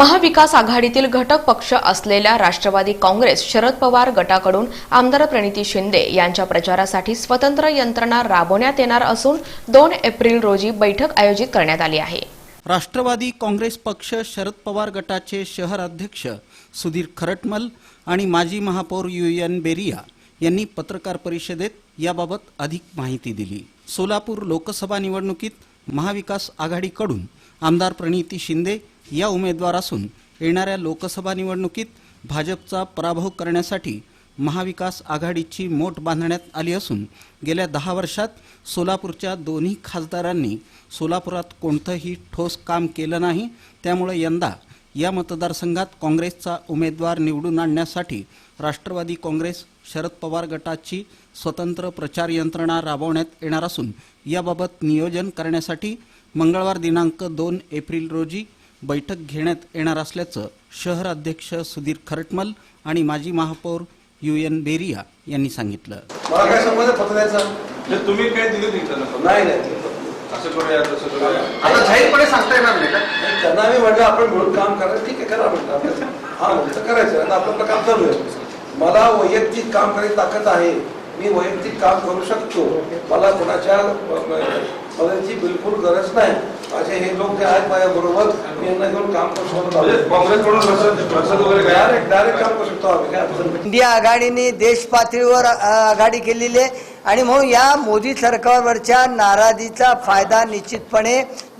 महाविकास आघाडीतील घटक पक्ष असलेल्या राष्ट्रवादी काँग्रेस शरद पवार गटाकडून आमदार प्रणिती शिंदे यांच्या प्रचारासाठी स्वतंत्र यंत्रणा राबवण्यात येणार असून दोन एप्रिल रोजी बैठक आयोजित करण्यात आली आहे. राष्ट्रवादी काँग्रेस पक्ष शरद पवार गटाचे शहर अध्यक्ष सुधीर खरटमल आणि माजी महापौर यू एन बेरिया यांनी पत्रकार परिषदेत याबाबत अधिक माहिती दिली. सोलापूर लोकसभा निवडणुकीत महाविकास आघाडीकडून आमदार प्रणिती शिंदे या उमेदवार असून येणाऱ्या लोकसभा निवडणुकीत भाजपचा पराभव करण्यासाठी महाविकास आघाडीची मोठ बांधण्यात आली असून गेल्या दहा वर्षात सोलापूरच्या दोन्ही खासदारांनी सोलापुरात कोणतंही ठोस काम केलं नाही त्यामुळे यंदा या मतदारसंघात काँग्रेसचा उमेदवार निवडून आणण्यासाठी राष्ट्रवादी काँग्रेस शरद पवार गटाची स्वतंत्र प्रचार यंत्रणा राबवण्यात येणार असून याबाबत नियोजन करण्यासाठी मंगळवार दिनांक दोन एप्रिल रोजी बैठक घेण्यात येणार असल्याचं शहर अध्यक्ष सुधीर खरटमल आणि माजी महापौर यू एन बेरिया यांनी सांगितलं. मला काय संबंध पत्राचा म्हणजे तुम्ही काय दिले नाही? नाही नाही. असं करूया तसं करूया. आता जाहीरपणे सांगता येणार नाही का? त्यांना मी म्हटलं आपण मिळून काम करायचं ठीक आहे करा म्हटलं आपलं. हा म्हटलं करायचं. आता आपलं आपलं काम चालू आहे मला वैयक्तिक काम करायची ताकद आहे. मी वैयक्तिक काम करू शकतो. मला कोणाच्या मदतीची बिलकुल गरज नाही. माझे हे लोक जे आहेत माझ्या बरोबर मी यांना घेऊन काम करू शकतो. म्हणजे काँग्रेसकडून वगैरे डायरेक्ट डायरेक्ट काम करू शकतो आम्ही. इंडिया आघाडीने देश पातळीवर आघाडी केलेली आहे. आणि म्हणून या मोदी सरकारवरच्या नाराजीचा फायदा निश्चितपणे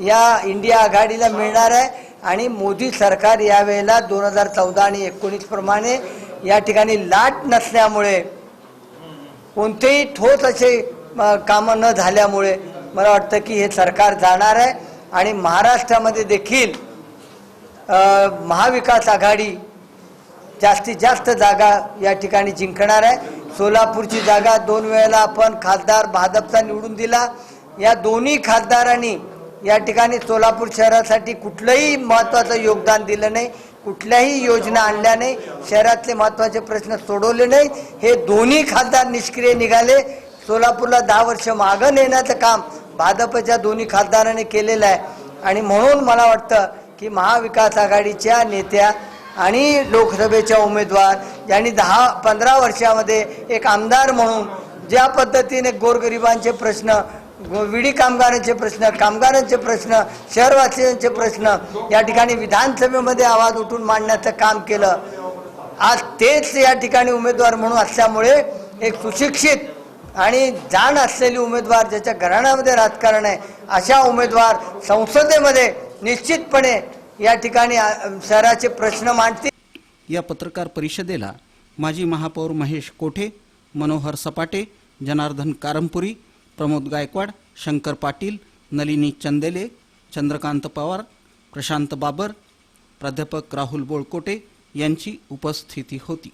या इंडिया आघाडीला मिळणार आहे. आणि मोदी सरकार यावेळेला दोन हजार चौदा आणि एकोणीस प्रमाणे या ठिकाणी लाट नसल्यामुळे कोणतेही ठोस असे कामं न झाल्यामुळे मला वाटतं की हे सरकार जाणार आहे. आणि महाराष्ट्रामध्ये देखील महाविकास आघाडी जास्तीत जास्त जागा या ठिकाणी जिंकणार आहे. सोलापूरची जागा दोन वेळेला आपण खासदार भाजपचा निवडून दिला. या दोन्ही खासदारांनी या ठिकाणी सोलापूर शहरासाठी कुठलंही महत्त्वाचं योगदान दिलं नाही कुठल्याही योजना आणल्या नाही शहरातले महत्त्वाचे प्रश्न सोडवले नाही. हे दोन्ही खासदार निष्क्रिय निघाले. सोलापूरला दहा वर्ष मागं नेण्याचं काम भाजपच्या दोन्ही खासदारांनी केलेलं आहे. आणि म्हणून मला वाटतं की महाविकास आघाडीच्या नेत्या आणि लोकसभेच्या उमेदवार यांनी दहा पंधरा वर्षामध्ये एक आमदार म्हणून ज्या पद्धतीने गोरगरिबांचे प्रश्न विडी कामगारांचे प्रश्न कामगारांचे प्रश्न शहरवासियांचे प्रश्न या ठिकाणी विधानसभेमध्ये आवाज उठून मांडण्याचं काम केलं. आज तेच या ठिकाणी उमेदवार म्हणून असल्यामुळे एक सुशिक्षित आणि जाण असलेली उमेदवार ज्याच्या घराण्यामध्ये राजकारण आहे अशा उमेदवार संसदेमध्ये निश्चितपणे या ठिकाणी शहराचे प्रश्न मांडतील. या पत्रकार परिषदेला माजी महापौर महेश कोठे मनोहर सपाटे जनार्दन कारंपुरी प्रमोद गायकवाड शंकर पाटील नलिनी चंदेले चंद्रकांत पवार प्रशांत बाबर प्राध्यापक राहुल बोळकोटे यांची उपस्थिती होती.